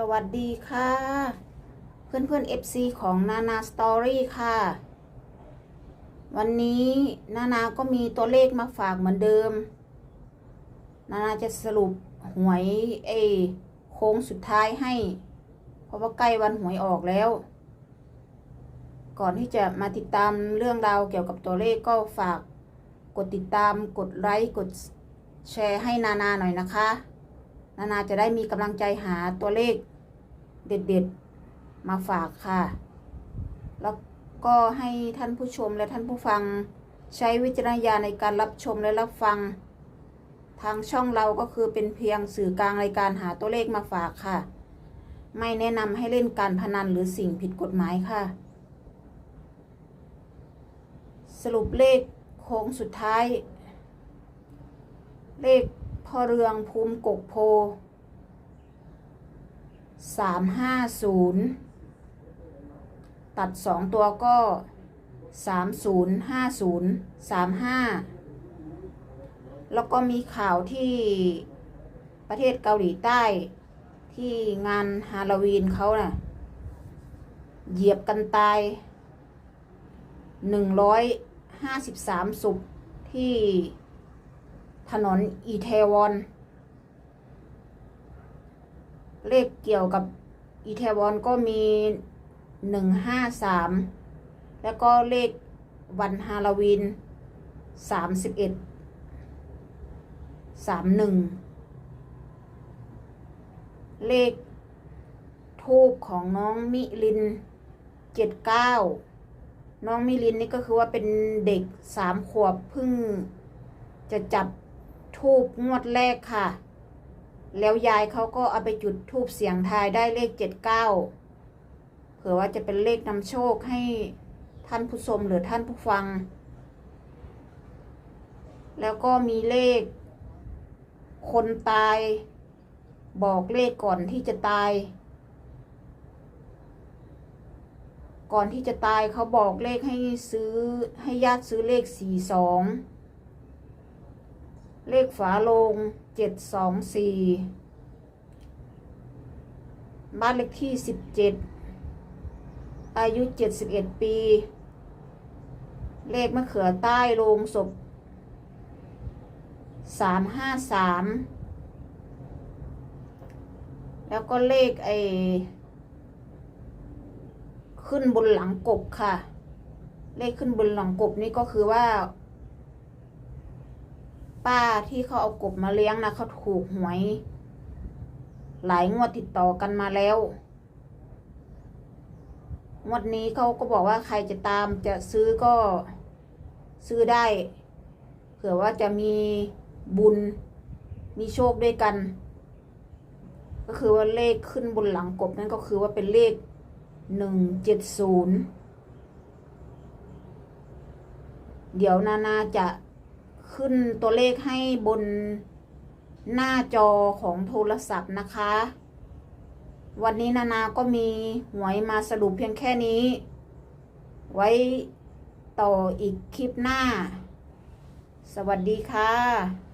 สวัสดีค่ะ เพื่อนเพื่อน FC ของนานาสตอรี่ค่ะ วันนี้นานาก็มีตัวเลขมาฝากเหมือนเดิม นานาจะสรุปหวยเอโค้งสุดท้ายให้ เพราะว่าใกล้วันหวยออกแล้ว ก่อนที่จะมาติดตามเรื่องราวเกี่ยวกับตัวเลขก็ฝากกดติดตามกดไลค์กดแชร์ให้นานาหน่อยนะคะ นานาจะได้มีกำลังใจหาตัวเลขเด็ดๆ มาฝากค่ะ แล้วก็ให้ท่านผู้ชมและท่านผู้ฟังใช้วิจารณญาณในการรับชมและรับฟัง ทางช่องเราก็คือเป็นเพียงสื่อกลางในการหาตัวเลขมาฝากค่ะ ไม่แนะนำให้เล่นการพนันหรือสิ่งผิดกฎหมายค่ะ สรุปเลขโค้งสุดท้าย เลข พ่อเรืองภูมิกกโพสามห้าศูนย์ตัดสองตัวก็สามศูนย์ห้าศูนย์สามห้าแล้วก็มีข่าวที่ประเทศเกาหลีใต้ ที่งานฮาโลวีนเขาน่ะ เหยียบกันตายหนึ่งร้อยห้าสิบสามศพที่ ถนนอีเทวอน เลขเกี่ยวกับอีเทวอนก็มีหนึ่งห้าสามแล้วก็เลขวันฮาโลวีนสามสิบเอ็ดสามหนึ่งเลขทูบของน้องมิลินเจ็ดเก้าน้องมิลินนี่ก็คือว่าเป็นเด็กสามขวบเพิ่งจะจับ ทูบงวดแรกค่ะ แล้วยายเขาก็เอาไปจุดทูบเสียงทายได้เลขเจ็ดเก้าเผื่อว่าจะเป็นเลขนำโชคให้ท่านผู้ชมหรือท่านผู้ฟัง แล้วก็มีเลข คนตาย บอกเลขก่อนที่จะตาย ก่อนที่จะตายเขาบอกเลขให้ซื้อให้ญาติซื้อเลขสี่สอง เลขฝาโลงเจ็ดสองสี่บ้านเลขที่สิบเจ็ดอายุเจ็ดสิบเอ็ดปี เลขมะเขือใต้โลงศพสามห้าสามแล้วก็เลขไอ้ขึ้นบนหลังกบค่ะ เลขขึ้นบนหลังกบนี่ก็คือว่า ป้าที่เขาเอากบมาเลี้ยงนะเขาถูกหวย หลายงวดติดต่อกันมาแล้ว งวดนี้เขาก็บอกว่าใครจะตามจะซื้อก็ซื้อได้ เผื่อว่าจะมีบุญมีโชคด้วยกัน ก็คือว่าเลขขึ้นบนหลังกบนั่นก็คือว่าเป็นเลขหนึ่งเจ็ดศูนย์เดี๋ยวนานาจะ ขึ้นตัวเลขให้บนหน้าจอของโทรศัพท์นะคะ วันนี้นานาก็มีหวยมาสรุปเพียงแค่นี้ ไว้ต่ออีกคลิปหน้า สวัสดีค่ะ